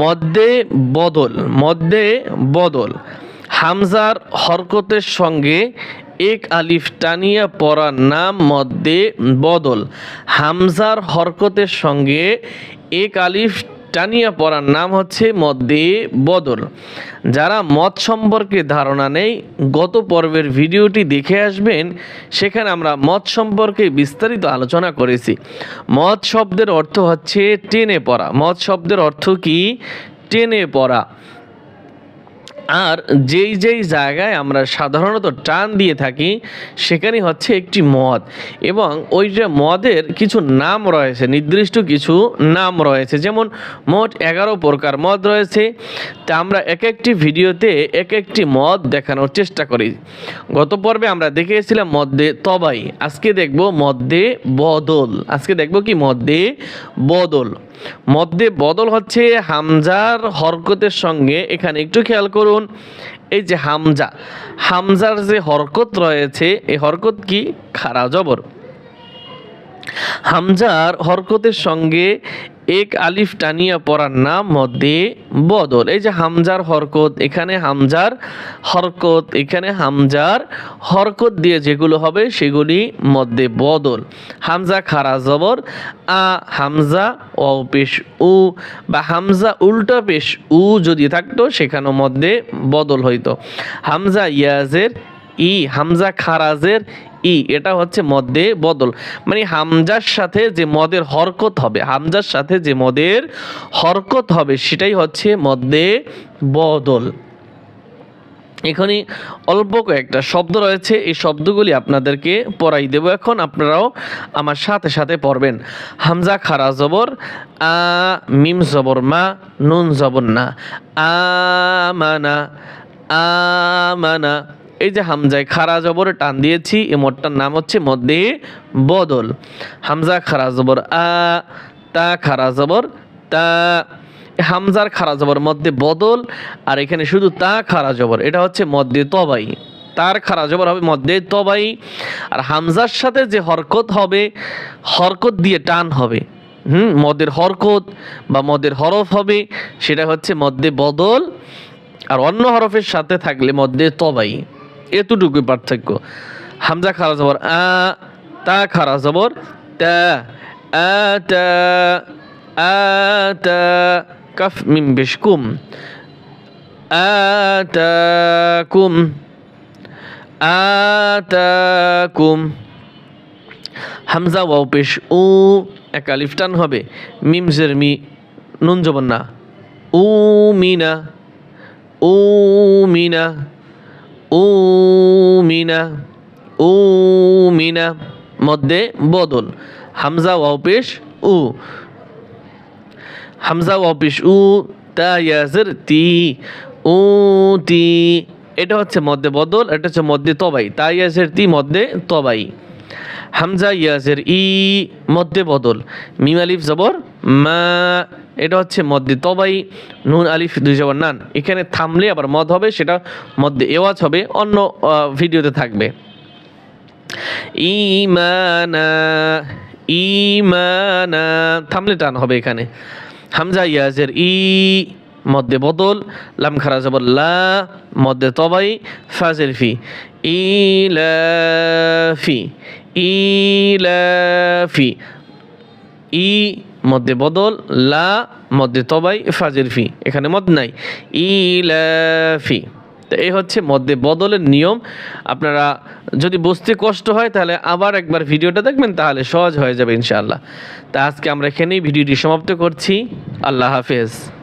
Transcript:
মধ্যে বদল মধ্যে বদল। হামজার হরকতের সঙ্গে এক আলিফ টানিয়া পড়ার নাম মধ্যে বদল। হামজার হরকতের সঙ্গে এক আলিফ টানিয়া পড়ার নাম হচ্ছে মদ্যে বদল যারা মদ সম্পর্কে ধারণা নেই, গত পর্বের ভিডিওটি দেখে আসবেন, সেখানে আমরা মদ সম্পর্কে বিস্তারিত আলোচনা করেছি। মদ শব্দের অর্থ হচ্ছে টেনে পড়া। মদ শব্দের অর্থ কি? টেনে পড়া। আর যেই যেই জায়গায় আমরা সাধারণত টান দিয়ে থাকি সেখানে হচ্ছে একটি মদ। এবং ওই যে মদের কিছু নাম রয়েছে, নির্দিষ্ট কিছু নাম রয়েছে। যেমন মোট এগারো প্রকার মদ রয়েছে। তা আমরা এক একটি ভিডিওতে এক একটি মদ দেখানোর চেষ্টা করি। গত পর্বে আমরা দেখিয়েছিলাম মদ্যে তবাই। আজকে দেখব মদ্যে বদল। আজকে দেখব কি? মদ্যে বদল। মধ্যে বদল হচ্ছে হামজার হরকতের সঙ্গে। এখানে একটু খেয়াল করুন। এই যে হামজা, হামজার যে হরকত রয়েছে, এই হরকত কি? খারা জবর। হামজার হরকতের সঙ্গে এক আলিফ টানিয়া পড়ার নাম মধ্যে বদল। এই যে হামজার হরকত, এখানে হামজার হরকত, এখানে হামজার হরকত দিয়ে যেগুলো হবে সেগুলি মধ্যে বদল। হামজা খারা জবর, আ, হামজা ও পেশ উ বা হামজা উল্টা পেশ উ যদি থাকতো সেখানেও মধ্যে বদল হইতো। হামজা ইয়াজের ই, হামজা খারাজের ই, এটা হচ্ছে মদে বদল। মানে হামজার সাথে যে মদের হরকত হবে, হামজার সাথে যে মদের হরকত হবে, সেটাই হচ্ছে মদে বদল। এখানে অল্প কয়েকটা শব্দ রয়েছে, এই শব্দগুলি আপনাদেরকে পড়াই দেব এখন, আপনারাও আমার সাথে সাথে পড়বেন। হামজা খারা জবর, আ, মিম জবর মা, নুন জবর না আমানা আমানা এই যে হামজায় খারা জবর টান দিয়েছি এই মোটটার নাম হচ্ছে মধ্যে বদল। হামজা খারা জবর আ, তা খারা জবর তা। হামজার খারা জবর মধ্যে বদল, আর এখানে শুধু তা খারা জবর, এটা হচ্ছে মধ্যে তবাই। তার খারা জবর হবে মধ্যে তবাই, আর হামজার সাথে যে হরকত হবে, হরকত দিয়ে টান হবে। হুম, মদের হরকত বা মদের হরফ হবে, সেটা হচ্ছে মধ্যে বদল, আর অন্য হরফের সাথে থাকলে মধ্যে তবাই। এতটুকুই পার্থক্য। হামজা খারা জবর, আ, তা খারা জবর, তা, আ তা আ, তা, কাফ, মিম বেশকুম আতাকুম আতাকুম হামজা ওয়াও পেশ উ, এক আলিফ টান হবে। মিম জের মি, নুন জবন না। উ মিনা উ মিনা উ মিনা উ মিনা মধ্যে বদল। হামজা ওয়াও উ। হামজা ওয়াপিস উ, তা ইয়াজের তি, উ, তি। এটা হচ্ছে মধ্যে বদল, এটা হচ্ছে মধ্যে তবাই। তা ইয়াজের তি, মধ্যে তবাই। হামজা ইয়াজের ই, মধ্যে বদল। মিম আলিফ জবর মা এটা হচ্ছে মধ্যে তবাই নুন, আলিফ, দুই জবর নান। এখানে থামলে আবার মদ হবে, সেটা মধ্যে এওয়াজ হবে, অন্য ভিডিওতে থাকবে। ইমানা থামলে টান হবে এখানে। হামজা ইয়াজের ই মধ্যে বদল, লাম খারা জবর লা মধ্যে তবাই ফাজের ফি, ইলাফি ইলাফি, ই মধ্যে বদল, লা, মধ্যে তবাই, ফাজের ফি। এখানে মদ নাই। ইলাফি। তো এই হচ্ছে মধ্যে বদলের নিয়ম। আপনারা যদি বুঝতে কষ্ট হয়, তাহলে আবার একবার ভিডিওটা দেখবেন, তাহলে সহজ হয়ে যাবে ইনশাআল্লাহ। তা আজকে আমরা এখানেই ভিডিওটি সমাপ্ত করছি। আল্লাহ হাফেজ।